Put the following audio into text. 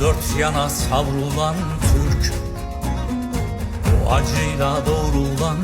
dört yana savrulan Türk. Bu acıyla doğrulan